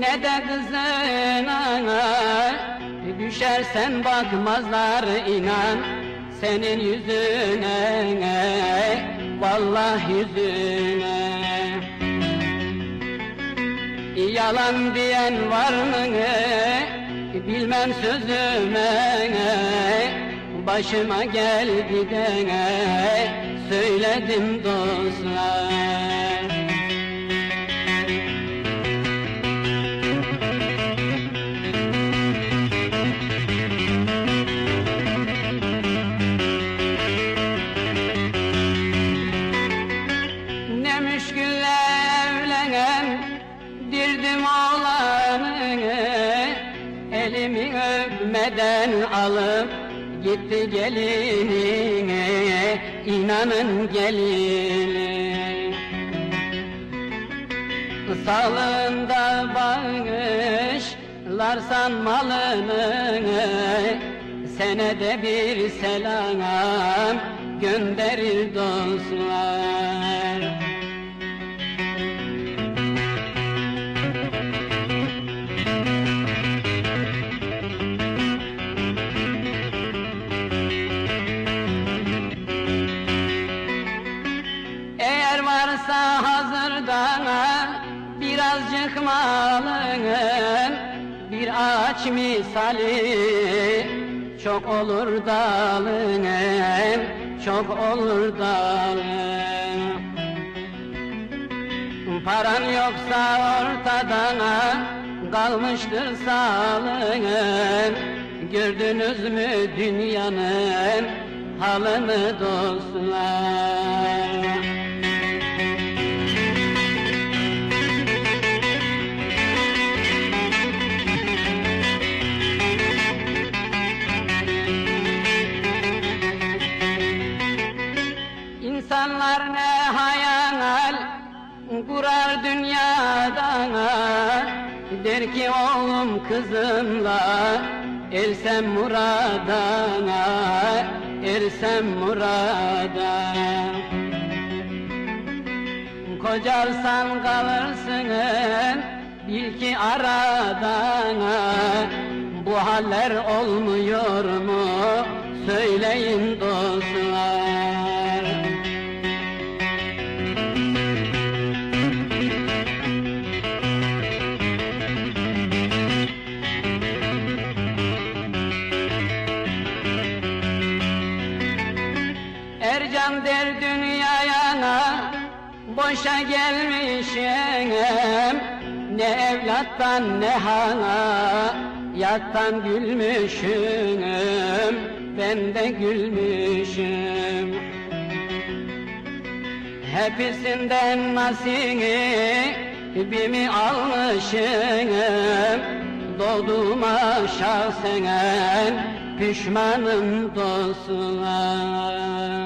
ne de kızına Düşersen bakmazlar inan. Senin yüzüne Vallahi yüzüne. Yalan diyen var mı? Bilmem sözüme. Başıma geldi de Söyledim dostlar Ne müşkülle evlenen dirdim oğlanı Elimi öpmeden alıp gitti gelinine inanın gelini. Sağlığında bağışlarsan malını. Senede bir selam gönderir dostlar malın Bir ağaç misali. Çok olur dalın Çok olur dalın. Paran yoksa ortadan kalmıştır sağlığın. Gördünüz mü dünyanın halını dostlar Der ki oğlum kızımla ersem muradana Ersem murada. Kocalsan kalırsın bil aradana. Bu haller olmuyor mu? Söyleyin boşa gelmişim. Ne evlattan ne hana yattan gülmüşüm. Ben de gülmüşüm. Hepsinden nasibimi almışım. Doğduğuma şahsen pişmanım dostlar